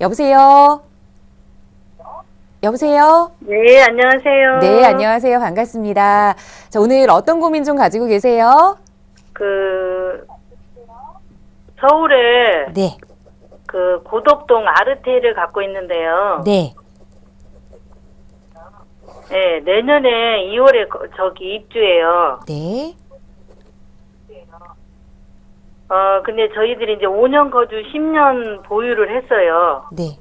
여보세요? 여보세요? 네, 안녕하세요. 네, 안녕하세요. 반갑습니다. 자, 오늘 어떤 고민 좀 가지고 계세요? 그 서울에 네, 그 고덕동 아르테를 갖고 있는데요. 네. 네, 내년에 2월에 거- 저기 입주해요. 네. 어, 근데 저희들이 이제 5년 거주 10년 보유를 했어요. 네.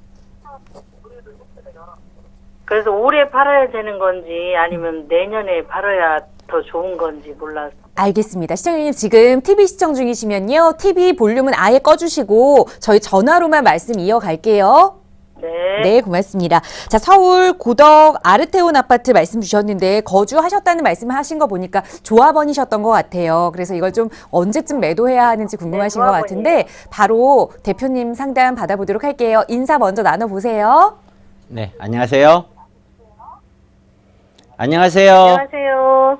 그래서 올해 팔아야 되는 건지 아니면 내년에 팔아야 더 좋은 건지 몰라서. 알겠습니다. 시청자님 지금 TV 시청 중이시면요. TV 볼륨은 아예 꺼주시고 저희 전화로만 말씀 이어갈게요. 네. 네, 고맙습니다. 자, 서울 고덕 아르테온 아파트 말씀 주셨는데 거주하셨다는 말씀 하신 거 보니까 조합원이셨던 것 같아요. 그래서 이걸 좀 언제쯤 매도해야 하는지 궁금하신 네, 것 같은데 바로 대표님 상담 받아보도록 할게요. 인사 먼저 나눠보세요. 네, 안녕하세요. 안녕하세요. 안녕하세요.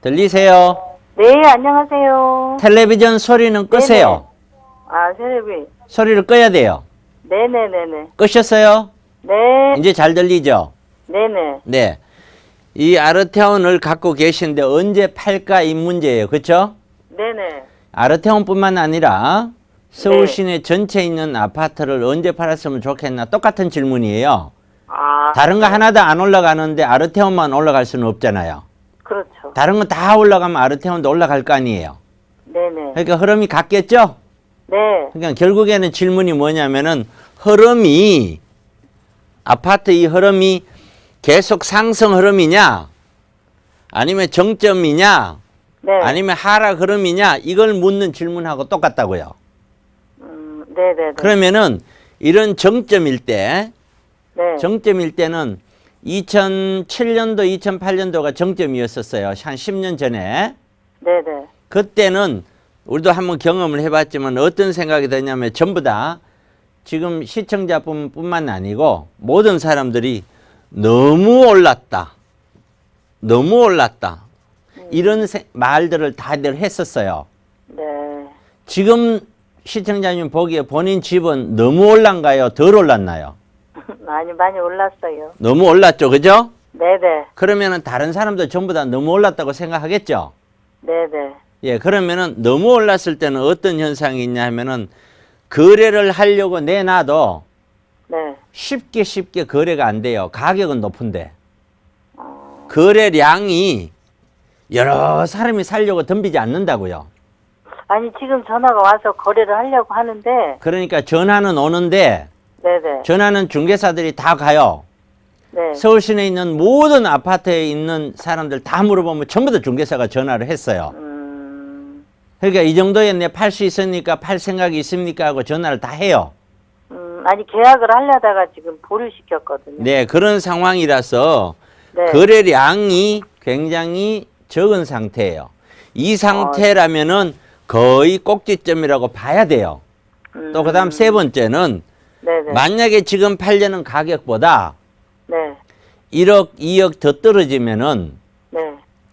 들리세요? 네, 안녕하세요. 텔레비전 소리는 끄세요. 아, 세레비. 소리를 꺼야 돼요. 네네네네. 끄셨어요? 네. 이제 잘 들리죠? 네네. 네. 이 아르테온을 갖고 계신데 언제 팔까 이 문제예요. 그렇죠? 네네. 아르테온뿐만 아니라 서울 네. 시내 전체에 있는 아파트를 언제 팔았으면 좋겠나 똑같은 질문이에요. 아. 다른 거 하나도 안 올라가는데 아르테온만 올라갈 수는 없잖아요. 그렇죠. 다른 거 다 올라가면 아르테온도 올라갈 거 아니에요. 네네. 그러니까 흐름이 같겠죠? 네. 그러니까 결국에는 질문이 뭐냐면은 흐름이 아파트 이 흐름이 계속 상승 흐름이냐 아니면 정점이냐 네. 아니면 하락 흐름이냐 이걸 묻는 질문하고 똑같다고요. 음, 네 네 네. 그러면은 이런 정점일 때 네. 정점일 때는 2007년도 2008년도가 정점이었었어요. 한 10년 전에 네 네. 그때는 우리도 한번 경험을 해봤지만 어떤 생각이 드냐면 전부 다 지금 시청자뿐만 아니고 모든 사람들이 너무 올랐다. 너무 올랐다. 이런 세- 말들을 다들 했었어요. 네. 지금 시청자님 보기에 본인 집은 너무 올란가요? 덜 올랐나요? 많이 많이 올랐어요. 너무 올랐죠. 그죠? 네네. 그러면은 다른 사람도 전부 다 너무 올랐다고 생각하겠죠? 네네. 예, 그러면은 너무 올랐을 때는 어떤 현상이 있냐 하면은 거래를 하려고 내놔도 네. 쉽게 쉽게 거래가 안 돼요. 가격은 높은데. 어, 거래량이 여러 사람이 살려고 덤비지 않는다고요. 아니 지금 전화가 와서 거래를 하려고 하는데 그러니까 전화는 오는데 네네. 전화는 중개사들이 다 가요. 네. 서울 시내에 있는 모든 아파트에 있는 사람들 다 물어보면 전부 다 중개사가 전화를 했어요. 음, 그러니까 이 정도에 내팔수 있으니까 팔 생각이 있습니까 하고 전화를 다 해요. 음, 아니 계약을 하려다가 지금 보류 시켰거든요. 네, 그런 상황이라서 네. 거래량이 굉장히 적은 상태예요. 이 상태라면은 거의 꼭지점이라고 봐야 돼요. 음, 또 그다음 세 번째는 네네. 만약에 지금 팔려는 가격보다 네. 1억, 2억 더 떨어지면은 네.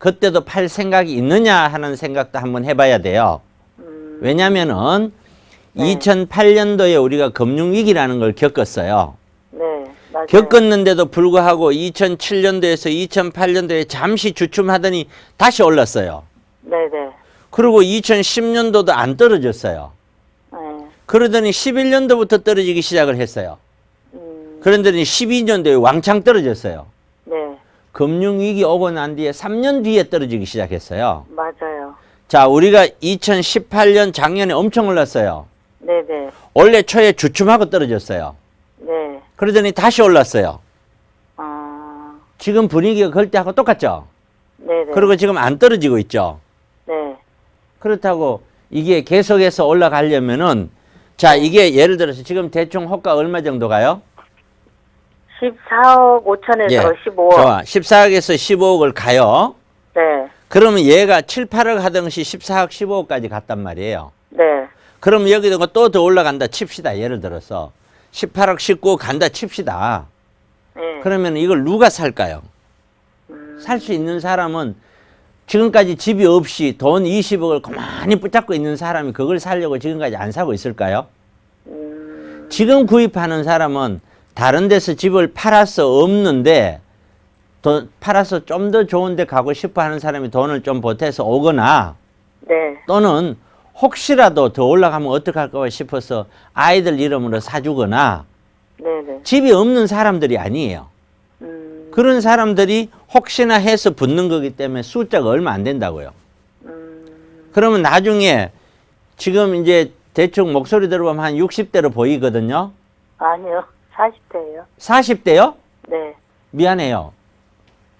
그때도 팔 생각이 있느냐 하는 생각도 한번 해봐야 돼요. 음, 왜냐면은 네. 2008년도에 우리가 금융위기라는 걸 겪었어요. 네. 맞아요. 겪었는데도 불구하고 2007년도에서 2008년도에 잠시 주춤하더니 다시 올랐어요. 네 네. 그리고 2010년도도 안 떨어졌어요. 네. 그러더니 11년도부터 떨어지기 시작을 했어요. 음, 그런더니 12년도에 왕창 떨어졌어요. 네. 금융위기 오고 난 뒤에 3년 뒤에 떨어지기 시작했어요. 맞아요. 자, 우리가 2018년 작년에 엄청 올랐어요. 네네. 올해 초에 주춤하고 떨어졌어요. 네. 그러더니 다시 올랐어요. 아, 지금 분위기가 그럴 때하고 똑같죠? 네네. 그리고 지금 안 떨어지고 있죠? 네. 그렇다고 이게 계속해서 올라가려면은 자, 이게 예를 들어서 지금 대충 호가 얼마 정도 가요? 14억 5천에서 15억. 예. 좋아. 14억에서 15억을 가요. 네. 그러면 얘가 7, 8억 하던시 14억, 15억까지 갔단 말이에요. 네. 그럼 여기다가 또더 올라간다 칩시다. 예를 들어서 18억, 19억 간다 칩시다. 네. 그러면 이걸 누가 살까요? 음, 살수 있는 사람은 지금까지 집이 없이 돈 20억을 가만히 붙잡고 있는 사람이 그걸 살려고 지금까지 안 사고 있을까요? 음, 지금 구입하는 사람은 다른 데서 집을 팔아서 없는데 더 팔아서 좀 더 좋은 데 가고 싶어 하는 사람이 돈을 좀 보태서 오거나 네. 또는 혹시라도 더 올라가면 어떡할까 싶어서 아이들 이름으로 사주거나 네네. 집이 없는 사람들이 아니에요. 음, 그런 사람들이 혹시나 해서 붙는 거기 때문에 숫자가 얼마 안 된다고요. 음, 그러면 나중에 지금 이제 대충 목소리 들어보면 한 60대로 보이거든요. 아니요. 40대예요. 40대요? 네. 미안해요.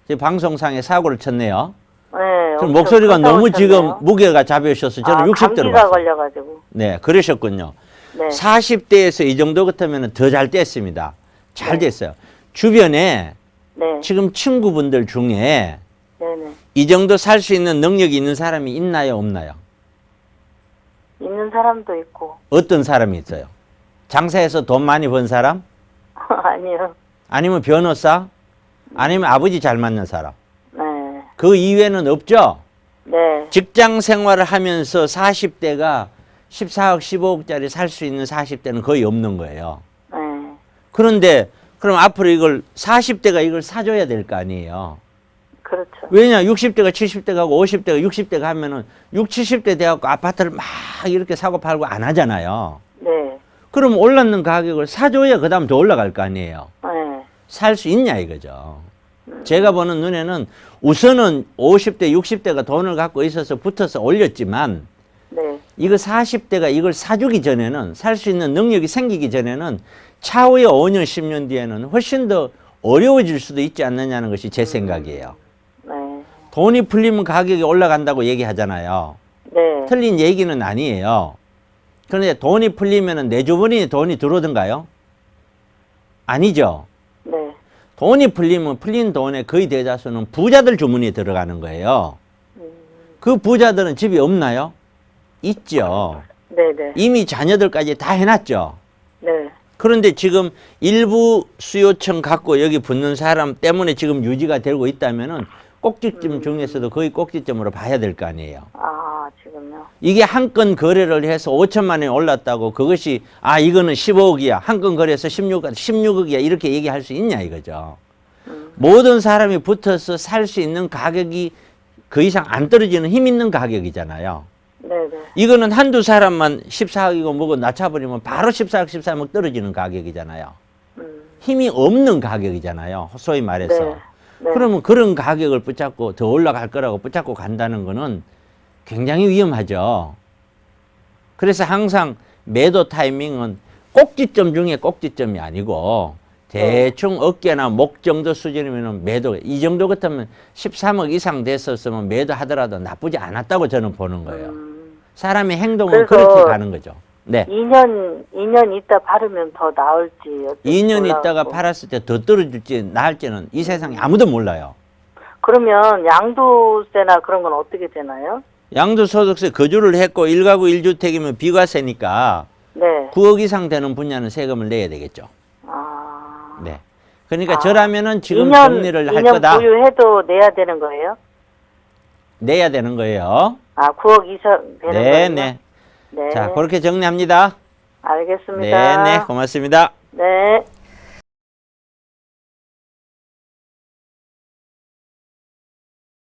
제 방송상에 사고를 쳤네요. 네. 그럼 엄청 목소리가 큰 너무 지금. 무게가 잡혀셔서 저는 아, 60대로 감기가 봤어요. 걸려가지고. 네, 그러셨군요. 네. 40대에서 이 정도 같으면 더 잘 됐습니다. 잘 네. 됐어요. 주변에 네. 지금 친구분들 중에 네네. 이 정도 살 수 있는 능력이 있는 사람이 있나요, 없나요? 있는 사람도 있고. 어떤 사람이 있어요? 장사해서 돈 많이 번 사람? 아니요. 아니면 변호사? 아니면 아버지 잘 맞는 사람? 네. 그 이외에는 없죠? 네. 직장 생활을 하면서 40대가 14억, 15억짜리 살 수 있는 40대는 거의 없는 거예요. 네. 그런데 그럼 앞으로 이걸 40대가 이걸 사줘야 될 거 아니에요. 그렇죠. 왜냐 60대가 70대 가고 50대가 60대 가면은 6, 70대 돼갖고 아파트를 막 이렇게 사고 팔고 안 하잖아요. 네. 그럼 올랐는 가격을 사줘야 그 다음 더 올라갈 거 아니에요. 네. 살 수 있냐 이거죠. 제가 보는 눈에는 우선은 50대, 60대가 돈을 갖고 있어서 붙어서 올렸지만 네. 이거 40대가 이걸 사주기 전에는 살 수 있는 능력이 생기기 전에는 차후에 5년, 10년 뒤에는 훨씬 더 어려워질 수도 있지 않느냐는 것이 제 생각이에요. 네. 돈이 풀리면 가격이 올라간다고 얘기하잖아요. 네. 틀린 얘기는 아니에요. 그런데 돈이 풀리면 내 주머니에 돈이 들어오던가요? 아니죠. 네. 돈이 풀리면 풀린 돈의 거의 대다수는 부자들 주머니에 들어가는 거예요. 그 부자들은 집이 없나요? 있죠. 네네. 이미 자녀들까지 다 해놨죠. 네. 그런데 지금 일부 수요청 갖고 여기 붙는 사람 때문에 지금 유지가 되고 있다면은 꼭지점 중에서도 거의 꼭지점으로 봐야 될 거 아니에요. 아? 이게 한 건 거래를 해서 5천만 원이 올랐다고 그것이 아 이거는 15억이야 한 건 거래해서 16억 16억이야 이렇게 얘기할 수 있냐 이거죠. 모든 사람이 붙어서 살 수 있는 가격이 그 이상 안 떨어지는 힘 있는 가격이잖아요. 네네. 이거는 한두 사람만 14억이고 뭐고 낮춰버리면 바로 14억 13억 떨어지는 가격이잖아요. 음. 힘이 없는 가격이잖아요. 소위 말해서. 네. 네. 그러면 그런 가격을 붙잡고 더 올라갈 거라고 붙잡고 간다는 거는 굉장히 위험하죠. 그래서 항상 매도 타이밍은 꼭지점 중에 꼭지점이 아니고 대충 어깨나 목 정도 수준이면 매도 이 정도 같으면 13억 이상 됐었으면 매도 하더라도 나쁘지 않았다고 저는 보는 거예요. 음. 사람의 행동은 그렇게 가는 거죠. 네. 2년, 2년 있다 바르면 더 나을지. 어떨지 2년 몰라갖고. 있다가 팔았을 때 더 떨어질지 나을지는 이 세상에 아무도 몰라요. 그러면 양도세나 그런 건 어떻게 되나요? 양도소득세 거주를 했고 1가구 1주택이면 비과세니까 네. 9억 이상 되는 분야는 세금을 내야 되겠죠. 아. 네. 그러니까 아, 저라면은 지금 2년, 정리를 할 2년 거다. 보유해도 내야 되는 거예요? 내야 되는 거예요. 아, 9억 이상 되는 네, 거예요? 네. 네. 자, 그렇게 정리합니다. 알겠습니다. 네, 네. 고맙습니다. 네.